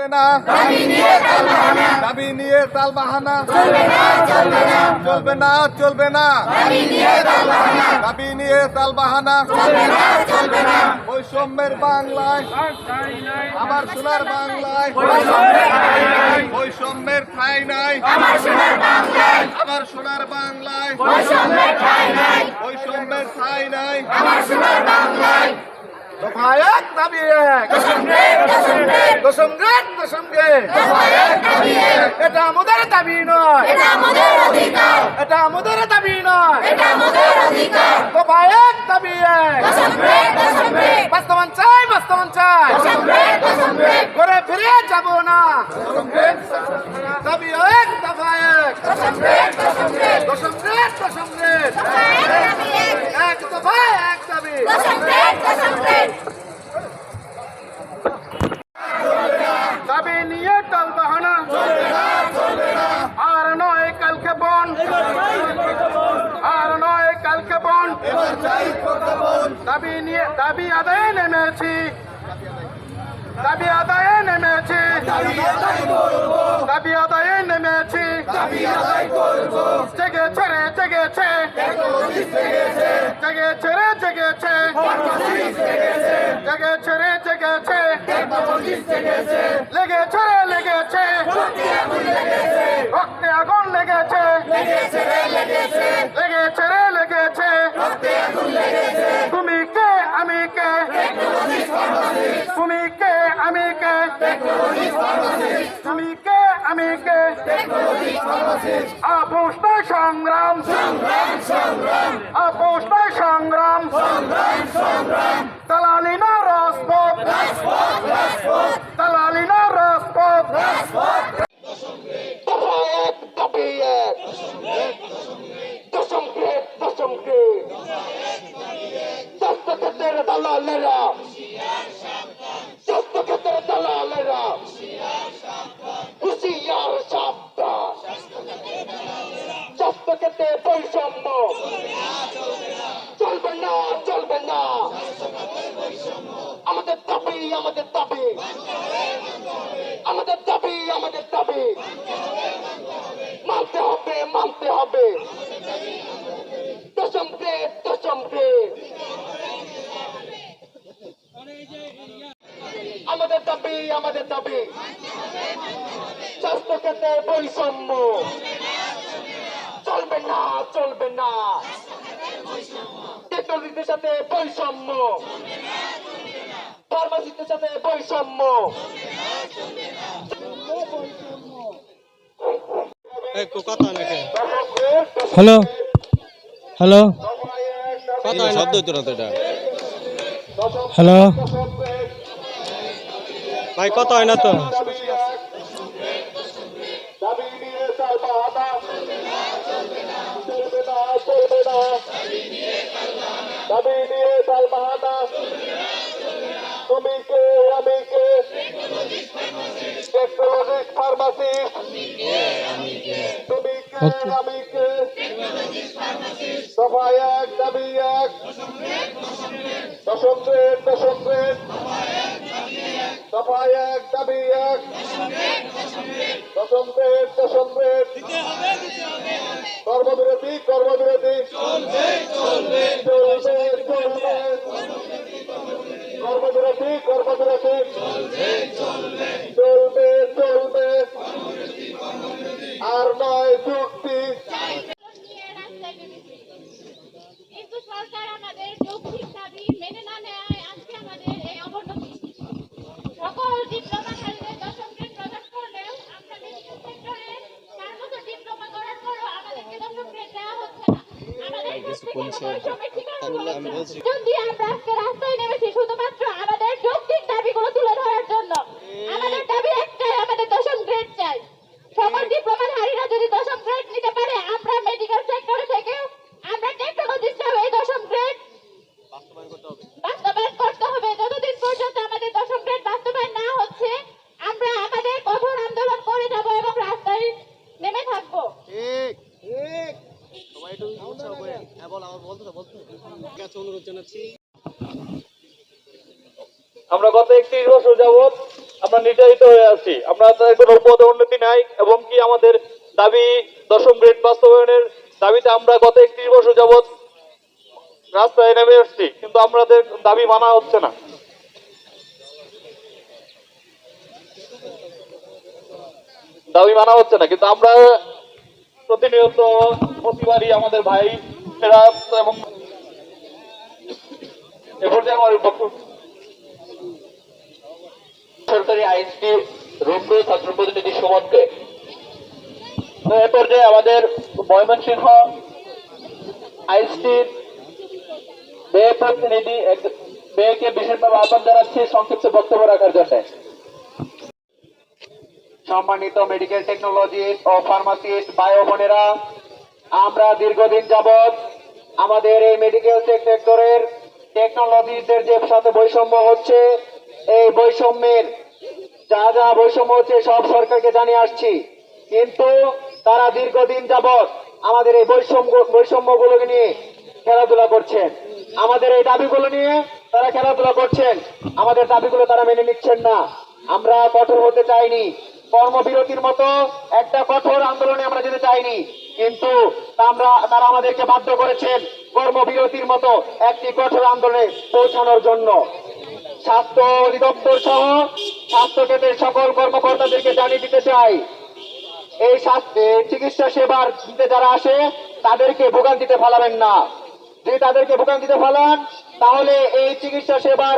চলবে না। দাবি নিয়ে তাল বাহানা। চলবে না চলবে না। দাবি নিয়ে তাল বাহানা। বৈষম্যের বাংলায় আমার সোনার বাংলায়। বৈষম্যের ঠাই নাই। আমার সোনার বাংলায়। বৈষম্যের ঠাই নাই। দফা এক। দাবি এক। দশম গ্রেড দশম গ্রেড এটা আমাদের দাবি নয়। এটা আমাদের দাবি নয় দফা এক। দাবি এক বাস্তবায়ন চাই বাস্তবায়ন চাই। ঘরে ফিরে যাব না। দাবি এক দফা এক। দশম গ্রেড দশম গ্রেড এক দফা এক দাবি দাবি নিয়ে টাল বাহানা আর নয় কালকে বন আর নয় কালকে বন দাবি নিয়ে দাবি আদায়ে নেমেছি দাবি আদায়ে নেমেছি। দাবি আদায়ে নেমেছি। জেগেছে রে জেগেছে জেগেছে রে জেগেছে জেগেছে রে জেগেছে লেগেছে রে লেগেছে রক্তে আগুন লেগেছে। লেগেছে রে লেগেছে তুমি আপোষণ সংগ্রাম। আপোষণ সংগ্রাম। দালালি না রাজপথ। দালালি না রাজপথ। দফা এক দাবি এক দশম গ্রেড দশম গ্রেড স্বাস্থ্য ক্ষেত্রের দালালেরা স্বাস্থ্য আমাদের দাবি। আমাদের দাবি স্বাস্থ্য ক্ষেত্রে বৈষম্য। চলবে না চলবে না। টেকনোলজির সাথে বৈষম্য। ফার্মাসিদের সাথে বৈষম্য। Hello hello. শব্দ হইতো না তো এটা। হ্যালো। ভাই কত হয় না তো? দাবি নিয়ে বাহানা তুমি কে আমি কে টেকনোলজিস্ট ফার্মাসিস্ট তুমি কে আমি কে এক দাবি, এক। দশম গ্রেড দশম গ্রেড কর্মবিরতি কর্মবিরতি। চলবে চলবে। কর্মবিরতি কর্মবিরতি। চলবে চলবে। আর নয়, চুক্তি। নিয়ে সরকার আমাদের যৌক্তিক দাবি মেনে না নেওয়ায় যদি আমরা আজকে রাস্তায় নেমেছি শুধুমাত্র আমাদের যৌক্তিক দাবিগুলো তুলে ধরার জন্য। আমাদের দাবি একটাই আমাদের দশম গ্রেড চাই। প্রমাণ ডিপ্লোমাধারীরা যদি দশম গ্রেড নিতে পারে আমরা মেডিকেল সেক্টরে থেকেও আমরা টেকনোলজিস্ট এই দশম গ্রেড বাস্তবায়ন করতে হবে যতদিন পর্যন্ত আমাদের দশম গ্রেড বাস্তবায়ন না হচ্ছে আমরা আমাদের কঠোর আন্দোলন করে যাব এবং রাস্তায় নেমে থাকব আমরা গত একত্রিশ বছর যাবৎ আমরা নির্যাতিত হয়ে আছি। আমরা তাদের কোনো পদোন্নতি নাই এবং কি আমাদের দাবি দশম গ্রেড বাস্তবায়নের দাবিতে আমরা গত একত্রিশ বছর যাবৎ রাস্তায় নেমে এসেছি কিন্তু আমাদের দাবি মানা হচ্ছে না। দাবি মানা হচ্ছে না, কিন্তু আমরা প্রতিনিয়ত প্রতিবারই আমাদের ভাই এবং এ পর্যায়ে আমার বক্তব্য সরকারি আইনটি রুদ্র ছাত্র প্রতিনিধি সুমনকে এ পর্যায়ে আমাদের ময়মনসিংহ আইনটির মেয়ে প্রতিনিধি মেয়েকে বিশেষভাবে আহ্বান জানাচ্ছি, সংক্ষিপ্ত বক্তব্য রাখার জন্য। সম্মানিত মেডিকেল টেকনোলজিস্ট ও ফার্মাসিস্ট বায়ো বোনেরা, আমরা দীর্ঘদিন যাবৎ আমাদের এই মেডিকেল সেক্টরের টেকনোলজিস্টদের যে সাথে বৈষম্য হচ্ছে এই বৈষম্যের যা যা বৈষম্য হচ্ছে সব সরকারকে জানিয়ে আসছি। কিন্তু তারা দীর্ঘদিন যাবৎ আমাদের এই বৈষম্য, বৈষম্যগুলোকে নিয়ে খেলাধুলা করছেন। আমাদের এই দাবিগুলো নিয়ে তারা খেলাধুলা করছেন। আমাদের দাবিগুলো তারা মেনে নিচ্ছেন না। আমরা কঠোর হতে চাইনি। কর্মবিরতির মতো একটা কঠোর আন্দোলনে আমরা যেতে চাইনি। কিন্তু আমরা তারা আমাদেরকে বাধ্য করেছেন কর্মবিরতির মতো একটি কঠোর আন্দোলনে পৌঁছানোর জন্য। স্বাস্থ্য অধিদপ্তর সহ স্বাস্থ্য ক্ষেত্রের সকল কর্মকর্তাদেরকে জানিয়ে দিতে চাই। এই স্বাস্থ্য চিকিৎসা সেবার দিতে যারা আসে, তাদেরকে ভোগান্তিতে ফেলাবেন না। যদি তাদেরকে ভোগান্তিতে ফেলান, তাহলে এই চিকিৎসা সেবার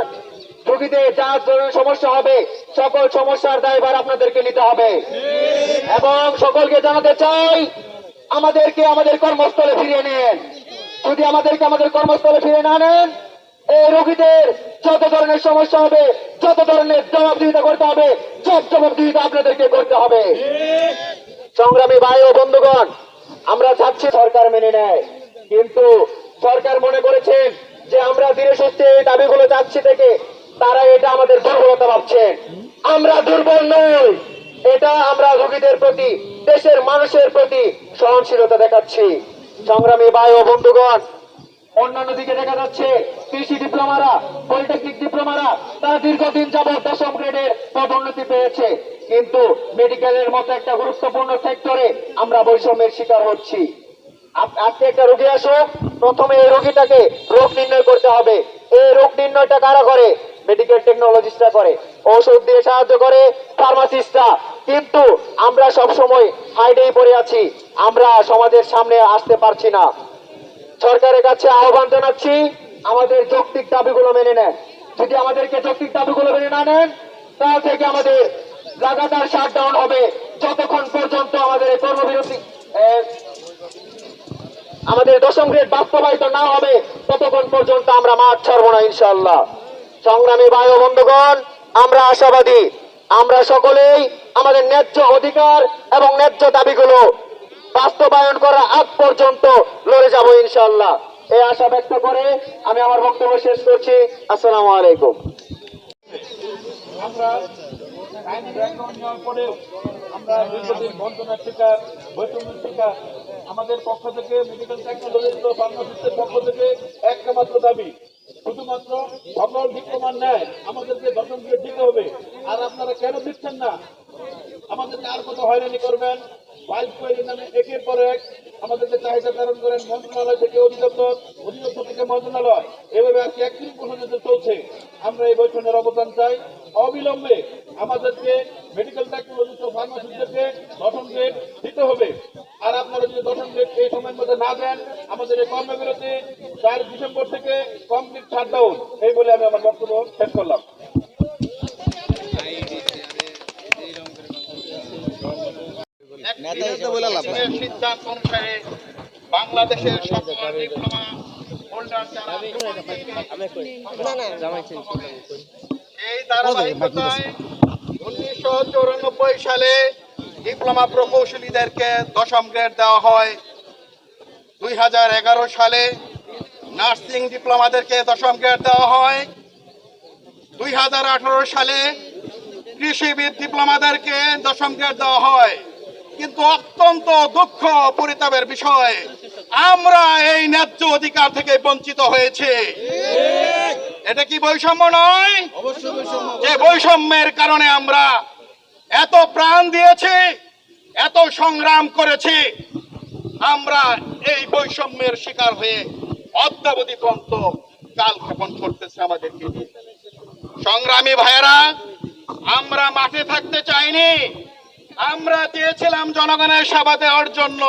রোগীদের যা ধরনের সমস্যা হবে, সকল সমস্যার দায়ভার আপনাদেরকে নিতে হবে। এবং সকলকে জানাতে চাই, আমাদেরকে আমাদের কর্মস্থলে ফিরিয়ে নেন। যদি আমাদেরকে আমাদের কর্মস্থলে ফিরে না নেন এই রোগীদের যত ধরনের সমস্যা হবে, যত ধরনের জবাবদিহিতা করতে হবে, সব জবাবদিহিতা আপনাদেরকে করতে হবে। সংগ্রামী ভাই ও বন্ধুগণ, আমরা চাচ্ছি সরকার মেনে নেয়। কিন্তু সরকার মনে করেছেন যে আমরা ধীরে সুস্থে এই দাবিগুলো চাচ্ছি থেকে তারা এটা আমাদের দুর্বলতা ভাবছেন। আমরা দুর্বল নই। এটা আমরা রোগীদের প্রতি, দেশের মানুষের প্রতি সহনশীলতা দেখাচ্ছি। সংগ্রামী ভাই ও বন্ধুগণ অন্যান্য দিকে দেখা যাচ্ছে কৃষি ডিপ্লোমারা, পলিটেকনিক ডিপ্লোমারা, তারা দীর্ঘদিন যাবৎ দশম গ্রেডের পদোন্নতি পেয়েছে। কিন্তু মেডিকেলের মতো একটা গুরুত্বপূর্ণ সেক্টরে আমরা বৈষম্যের শিকার হচ্ছি। আজকে একটা রোগী আসুক, প্রথমে এই রোগীটাকে রোগ নির্ণয় করতে হবে। এই রোগ নির্ণয়টা কারা করে? মেডিকেল টেকনোলজিস্টরা করে। ঔষধ দিয়ে সাহায্য করে ফার্মাসিস্টরা কিন্তু আমরা সব সময় সাইডেই পড়ে আছি। আমরা সমাজের সামনে আসতে পারছি না। সরকারের কাছে আহ্বান জানাচ্ছি, আমাদের যৌক্তিক দাবিগুলো মেনে নেন। যদি আমাদেরকে যৌক্তিক দাবিগুলো মেনে না নেন, তাহলে থেকে আমাদের লাগাতার শাটডাউন হবে যতক্ষণ পর্যন্ত আমাদের এই কর্মবিরতি আমাদের দশম গ্রেড বাস্তবায়িত না হবে, ততক্ষণ পর্যন্ত আমরা মাঠ ছাড়বো না ইনশাল্লাহ সংগ্রামী বায়ু বন্ধুগণ, আমরা আশাবাদী, আমরা সকলেই আমাদের ন্যায্য অধিকার এবং ন্যায্য দাবিগুলো বাস্তবায়ন করা আগ পর্যন্ত লড়ে যাব ইনশাল্লাহ এই আশা ব্যক্ত করে আমি আমার বক্তব্য শেষ করছি। আসসালামু আলাইকুম। আমরা আমরা দীর্ঘদিন বঞ্চনার আমাদের পক্ষ থেকে মেডিকেল টেকনোলজিস্ট পক্ষ থেকে একটা মাত্র দাবি, শুধুমাত্র সকল ডিপ্লোমার ন্যায় আমাদেরকে গ্রেড দিতে হবে। আর আপনারা কেন দিচ্ছেন না? আমাদেরকে আর কত হয়রানি করবেন একের পর এক আমাদেরকে চাহিদা করেন মন্ত্রণালয় থেকে থেকে মন্ত্রণালয়। এভাবে চলছে। আমরা এই অবদান চাই। অবিলম্বে আমাদেরকে মেডিকেল দিতে হবে। আর আপনারা যদি এই সময়ের মধ্যে না দেন, আমাদের কর্মবিরতি চার ডিসেম্বর থেকে কমপ্লিট শাটডাউন এই বলে আমি আমার বক্তব্য শেষ করলাম। সিদ্ধান্ত অনুসারে বাংলাদেশের সকল ডিপ্লোমা হোল্ডার যারা এই ধারাবাহিকতায় উনিশশো চৌরানব্বই সালে ডিপ্লোমা প্রকৌশলীদেরকে দশম গ্রেড দেওয়া হয়। দুই হাজার এগারো সালে নার্সিং ডিপ্লোমাদেরকে দশম গ্রেড দেওয়া হয়। দুই হাজার আঠারো সালে কৃষিবিদ ডিপ্লোমাদেরকে দশম গ্রেড দেওয়া হয়। কিন্তু অত্যন্ত দুঃখ পরিতাপের বিষয়। আমরা এই ন্যায্য অধিকার থেকে বঞ্চিত হয়েছে। এটা কি বৈষম্য নয়? যে বৈষম্যের কারণে আমরা এত প্রাণ দিয়েছি, এত সংগ্রাম করেছি, আমরা এই বৈষম্যের শিকার হয়ে অদ্যাবধি পর্যন্ত কাল ক্ষেপণ করতেছে আমাদেরকে। সংগ্রামী ভাইয়েরা, আমরা মাঠে থাকতে চাইনি। আমরা চেয়েছিলাম জনগণের সেবা দেওয়ার জন্য।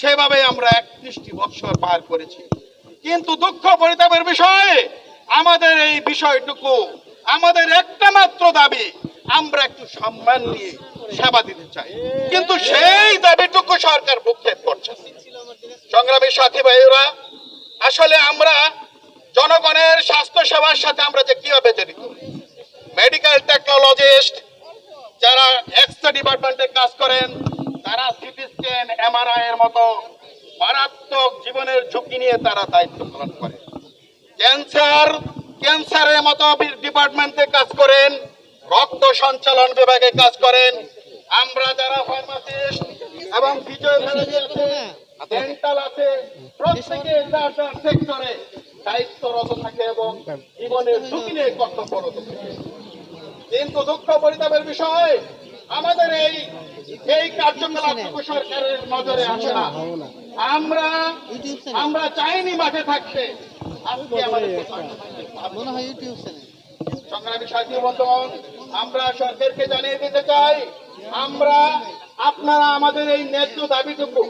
সেভাবে আমরা একত্রিশটি বৎসর পার করেছি। কিন্তু দুঃখ পরিতাপের বিষয়, আমাদের এই বিষয়টুকু, আমাদের একটা মাত্র দাবি, আমরা একটু সম্মান নিয়ে সেবা দিতে চাই। কিন্তু সেই দাবিটুকু সরকার ভূক্ষেপ করছে। সংগ্রামী সাথী ভাইয়েরা, আসলে আমরা জনগণের স্বাস্থ্য সেবার সাথে আমরা যে কীভাবে জড়িত? মেডিকেল টেকনোলজিস্ট যারা এক্সট্রা ডিপার্টমেন্টে কাজ করেন, তারা সিটি স্ক্যান, এমআরআই এর মতো মারাত্মক জীবনের ঝুঁকি নিয়ে তারা দায়িত্ব পালন করে। ক্যান্সার, ক্যান্সারের মতো ডিপার্টমেন্টে কাজ করেন, রক্ত সঞ্চালন বিভাগে কাজ করেন। আমরা যারা ফার্মাসিস্ট এবং আছে ডেন্টাল আছে, প্রত্যেকে সেক্টরে দায়িত্বরত থাকে এবং জীবনের ঝুঁকি নিয়ে কর্তব্যরত কিন্তু দুঃখ পরিতাপের বিষয় আমাদের এই এই কার্যকলাপটুকু সরকারের নজরে আসে না। আমরা আমরা চাইনি মাঠে থাকতে। আজকে আমাদের মনে হয় ইউটিউব চ্যানেল সংগ্রামী সাথী বন্ধুগণ আমরা সরকারকে জানিয়ে দিতে চাই আমরা আপনারা আমাদের এই ন্যায্য দাবিটুকু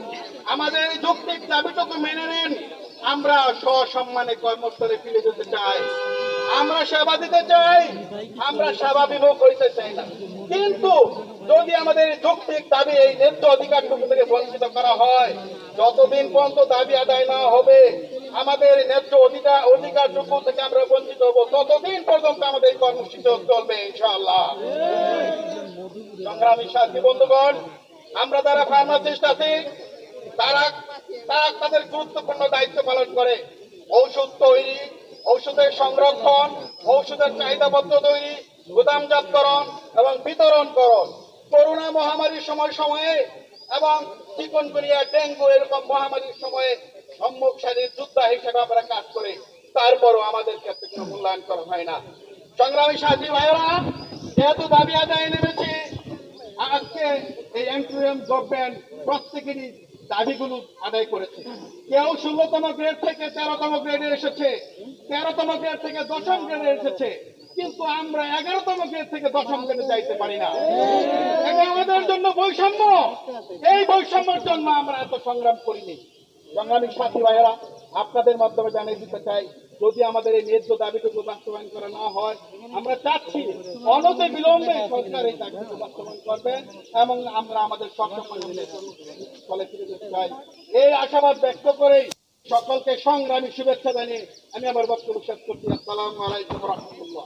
আমাদের এই যৌক্তিক দাবিটুকু মেনে নেন। আমরা সসম্মানে কর্মস্থলে ফিরে যেতে চাই। আমরা সেবা দিতে চাই, আমরা সেবা বিমুখ হইতে চাই না। কিন্তু যদি আমাদের যৌক্তিক দাবি, এই ন্যায্য অধিকারটুকু থেকে বঞ্চিত করা হয়, যতদিন পর্যন্ত দাবি আদায় না হবে, আমাদের ন্যায্য অধিকার, অধিকারটুকু থেকে আমরা বঞ্চিত হব, ততদিন পর্যন্ত আমাদের কর্মসূচি চলবে, ইনশাআল্লাহ। সংগ্রামী সাথী বন্ধুগণ, আমরা যারা ফার্মাসিস্ট আছি, তারা তারা তাদের গুরুত্বপূর্ণ দায়িত্ব পালন করে। ঔষধ তৈরি ঔষধের সংরক্ষণ, ঔষধের চাহিদাপত্র তৈরি গুদামজাতকরণ এবং বিতরণকরণ। করোনা মহামারীর সময় সময়ে এবং চিকনগুনিয়া ডেঙ্গু এরকম মহামারীর সময়ে সম্মুখ সারির যোদ্ধা হিসেবে আমরা কাজ করি, তারপরও আমাদের ক্ষেত্রে কোনো মূল্যায়ন করা হয় না। সংগ্রামী সাথী ভাইয়েরা, যেহেতু দাবি আদায় নেমেছি, আজকে এই এমপিএম গভর্নমেন্ট প্রত্যেকেরই দাবিগুলো আদায় করেছে। কেউ ষোলোতম গ্রেড থেকে তেরোতম গ্রেডে এসেছে। তেরোতম গ্রেড থেকে দশম গ্রেডে এসেছে। কিন্তু আমরা এগারোতম গ্রেড থেকে দশম গ্রেডে যাইতে পারি না। এটা আমাদের জন্য বৈষম্য। এই বৈষম্যের জন্য আমরা এত সংগ্রাম করিনি। সংগ্রামী সাথী ভাইয়েরা, আপনাদের মাধ্যমে জানিয়ে দিতে চাই, যদি আমাদের এই ন্যায্য দাবিটুকু বাস্তবায়ন করা না হয়, আমরা চাচ্ছি অনতে বিলম্বে সরকার এই দাবিটুকু বাস্তবায়ন করবেন এবং আমরা আমাদের সক্ষম ফলে ফিরে যেতে চাই। এই আশাবাদ ব্যক্ত করেই সকলকে সংগ্রামী শুভেচ্ছা জানিয়ে আমি আমার বক্তব্য শেষ করছি। আসসালাম আলাইকুম রহমতুল্লাহ।